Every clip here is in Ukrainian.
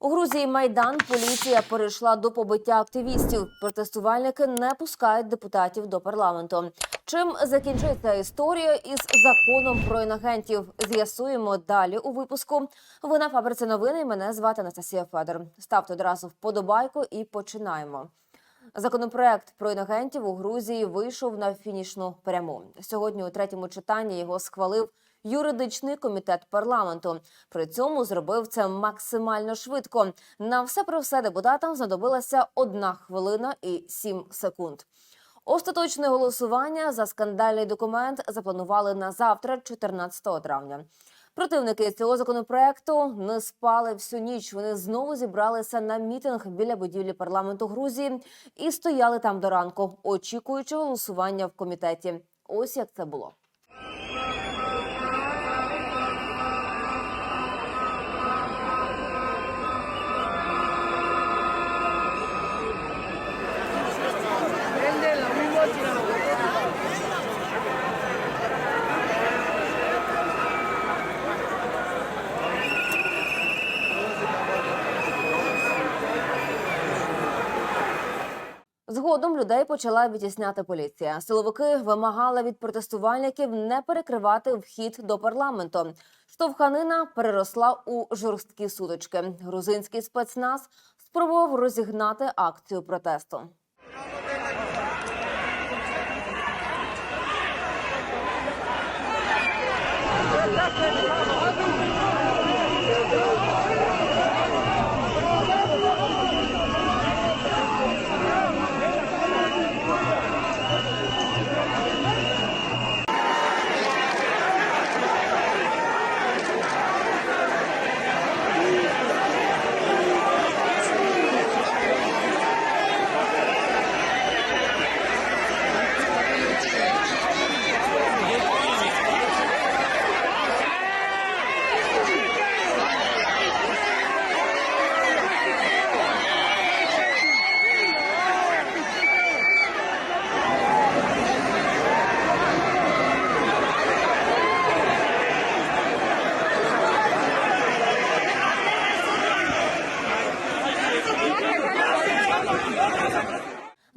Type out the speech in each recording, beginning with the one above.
У Грузії майдан поліція перейшла до побиття активістів. Протестувальники не пускають депутатів до парламенту. Чим закінчиться історія із законом про інагентів? З'ясуємо далі у випуску. Ви на фабриці новини. Мене звати Анастасія Федор. Ставте одразу вподобайку і починаємо. Законопроект про інагентів у Грузії вийшов на фінішну пряму. Сьогодні у третьому читанні його схвалив юридичний комітет парламенту. При цьому зробив це максимально швидко. На все про все депутатам знадобилася одна хвилина і сім секунд. Остаточне голосування за скандальний документ запланували на завтра, 14 травня. Противники цього законопроекту не спали всю ніч. Вони знову зібралися на мітинг біля будівлі парламенту Грузії і стояли там до ранку, очікуючи голосування в комітеті. Ось як це було. Згодом людей почала відтісняти поліція. Силовики вимагали від протестувальників не перекривати вхід до парламенту. Штовханина переросла у жорсткі сутички. Грузинський спецназ спробував розігнати акцію протесту.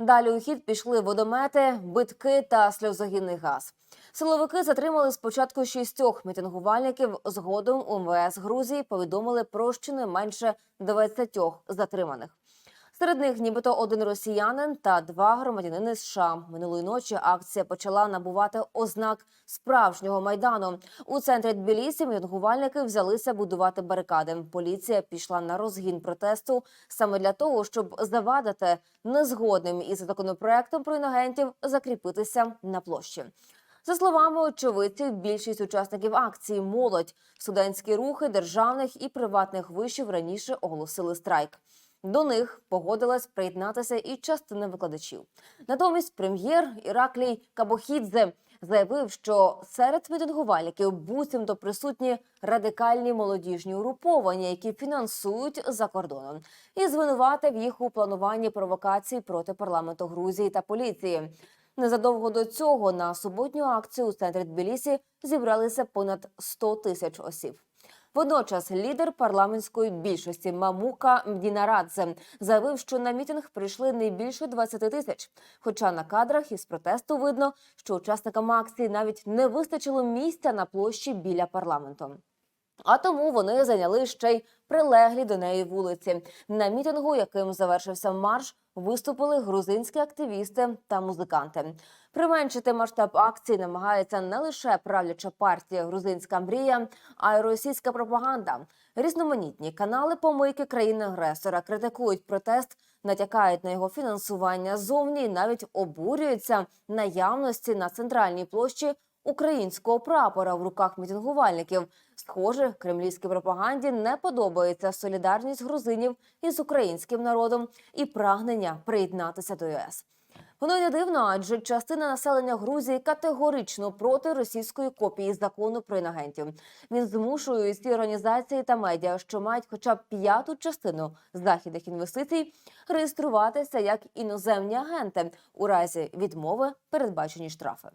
Далі у хід пішли водомети, битки та сльозогінний газ. Силовики затримали спочатку шістьох мітингувальників. Згодом у МВС Грузії повідомили про щонайменше 20 затриманих. Серед них нібито один росіянин та два громадянини США. Минулої ночі акція почала набувати ознак справжнього майдану. У центрі Тбілісі мітингувальники взялися будувати барикади. Поліція пішла на розгін протесту саме для того, щоб завадити незгодним із законопроектом про інагентів закріпитися на площі. За словами очевидців, більшість учасників акції молодь. Студентські рухи державних і приватних вишів раніше оголосили страйк. До них погодилась приєднатися і частина викладачів. Натомість прем'єр Іраклій Кабохідзе заявив, що серед мітингувальників буцімто присутні радикальні молодіжні угруповання, які фінансують за кордоном, і звинуватив їх у плануванні провокацій проти парламенту Грузії та поліції. Незадовго до цього на суботню акцію у центрі Тбілісі зібралися понад 100 тисяч осіб. Водночас лідер парламентської більшості Мамука Мдінарадзе заявив, що на мітинг прийшли не більше 20 тисяч. Хоча на кадрах із протесту видно, що учасникам акції навіть не вистачило місця на площі біля парламенту. А тому вони зайняли ще й прилеглі до неї вулиці. На мітингу, яким завершився марш, виступили грузинські активісти та музиканти. Применшити масштаб акції намагається не лише правляча партія Грузинська мрія, а й російська пропаганда. Різноманітні канали помийки країни-агресора критикують протест, натякають на його фінансування ззовні і навіть обурюються наявності на центральній площі українського прапора в руках мітингувальників. Схоже, кремлівській пропаганді не подобається солідарність грузинів із українським народом і прагнення приєднатися до ЄС. Воно не дивно, адже частина населення Грузії категорично проти російської копії закону про інагентів. Він змушує ці організації та медіа, що мають хоча б п'яту частину західних інвестицій, реєструватися як іноземні агенти у разі відмови передбачені штрафи.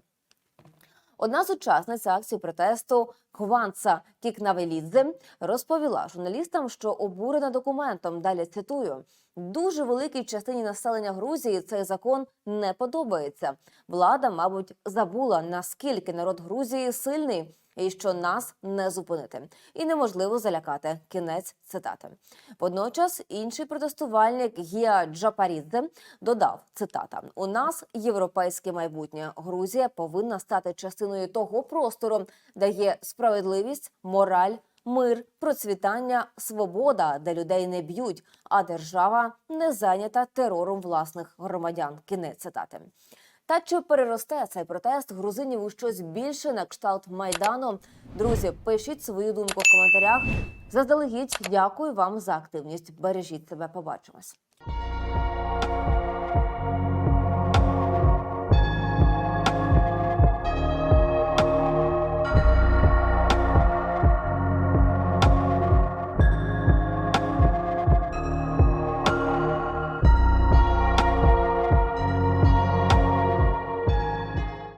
Одна з учасниць акції протесту Кванца Кікнавелідзе розповіла журналістам, що обурена документом. Далі цитую: дуже великій частині населення Грузії цей закон не подобається. Влада, мабуть, забула наскільки народ Грузії сильний. І що нас не зупинити, і неможливо залякати. Кінець цитати. Водночас інший протестувальник Гіа Джапарідзе додав цитата: у нас європейське майбутнє. Грузія повинна стати частиною того простору, де є справедливість, мораль, мир, процвітання, свобода, де людей не б'ють, а держава не зайнята терором власних громадян. Кінець цитати. Та чи переросте цей протест грузинів у щось більше на кшталт майдану? Друзі, пишіть свою думку в коментарях. Заздалегідь дякую вам за активність. Бережіть себе. Побачимось.